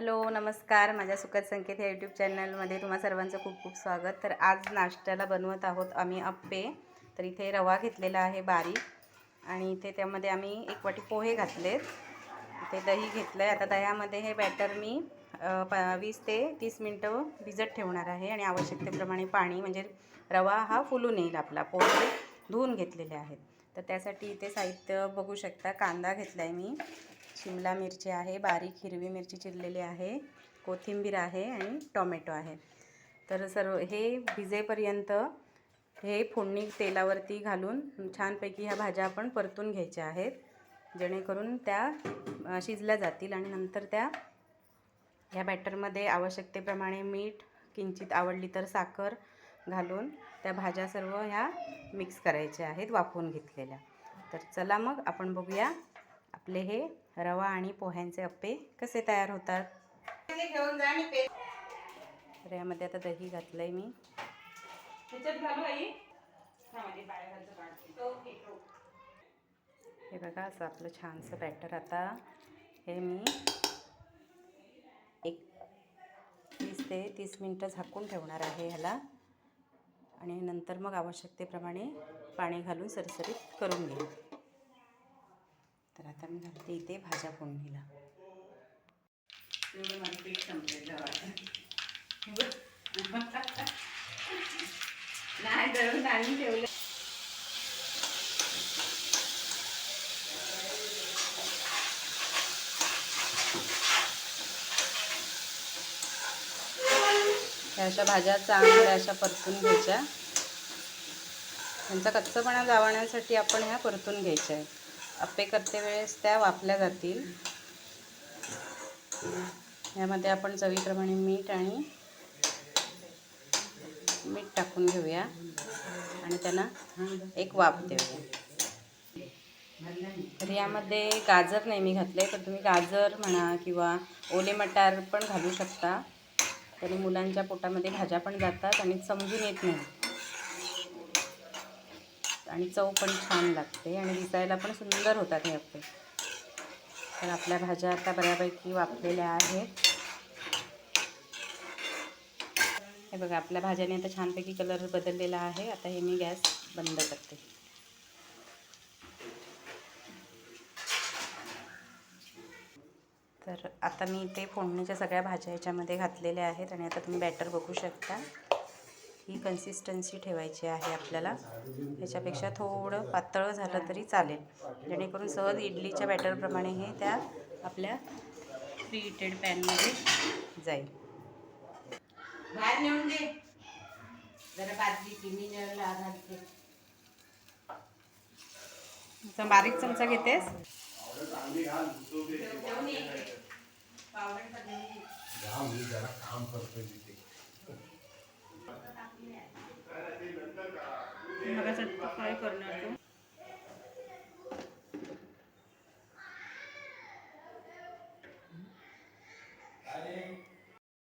Hello नमस्कार. माझ्या सुखद संकेत या यूट्यूब चॅनलमध्ये तुम्हा सर्वांचं खूप खूप स्वागत. तर आज नाश्त्याला बनवत आहोत आम्ही अप्पे. तर इथे रवा घेतलेला आहे बारीक आणि इथे त्यामध्ये आम्ही एक वाटी पोहे घातलेत. इथे दही घेतलं आहे आता दह्यामध्ये हे बॅटर मी प वीस ते तीस मिनटं भिजत ठेवणार आहे आणि आवश्यकतेप्रमाणे पाणी म्हणजे रवा हा फुलून येईल आपला. पोहे धुवून घेतलेले आहेत. तर त्यासाठी इथे साहित्य बघू शकता. कांदा घेतला आहे मी. शिमला मिरची आहे बारीक हिरवी मिरची चिरलेली आहे कोथिंबीर आहे आणि टोमॅटो आहे. तर सर्व हे भिजेपर्यंत हे फोडणी तेलावरती घालून छानपैकी ह्या भाज्या आपण परतून घ्यायच्या आहेत. जेणेकरून त्या शिजल्या जातील आणि नंतर त्या ह्या बॅटरमध्ये आवश्यकतेप्रमाणे मीठ किंचित आवडली तर साखर घालून त्या भाज्या सर्व ह्या मिक्स करायच्या आहेत वाफवून घेतलेल्या. तर चला मग आपण बघूया आपले हे रवा आणि पोह्यांचे अप्पे कसे तयार होतात? तर यामध्ये आता दही घातलं आहे मी हे बघा असं आपलं छानसं बॅटर आता. हे मी एक वीस ते तीस मिनटं झाकून ठेवणार आहे ह्याला. आणि नंतर मग आवश्यकतेप्रमाणे पाणी घालून सरसरीत करून घेऊ. मी घालते इथे भाज्या फोडणीला. नाही दळून आणून ठेवलं. अशा भाज्या चांगल्या अशा परतून घ्यायच्या. त्यांचा कच्चपणा जावण्यासाठी आपण ह्या परतून घ्यायच्या आहेत. अप्पे करते वेळेस त्या वाफल्या जातील. यामध्ये आपण चवीप्रमाणे मीठ आणि मीठ टाकून घेऊया आणि त्यांना एक वाफ देऊया. तर यामध्ये गाजर नाही मी घातले तर तुम्ही गाजर म्हणा किंवा ओले मटार पण घालू शकता. तरी मुलांच्या पोटामध्ये भाज्या पण जातात आणि समजून येत नाही. आणि चव पण छान लागते आणि दिसायला पण सुंदर होतात हे अप्पे तर आपल्या भाज्या आता बऱ्यापैकी वापलेल्या आहेत. हे बघा आपल्या भाज्याने आता छानपैकी कलर बदललेला आहे. आता हे मी गॅस बंद करते. तर आता मी ते फोडणीच्या सगळ्या भाज्या याच्यामध्ये घातलेल्या आहेत आणि आता तुम्ही बॅटर बघू शकता. ही कन्सिस्टन्सी ठेवायची आहे आपल्याला. ह्याच्यापेक्षा थोडं पातळ झालं तरी चालेल. जेणेकरून सहज इडलीच्या बॅटरप्रमाणे हे त्या आपल्या प्री हिटेड पॅनमध्ये जाईल. बाहेर नेऊन दे. जरा घालते बारीक चमचा घेतेस? जरा काम करतोय बघा काय करणार तू.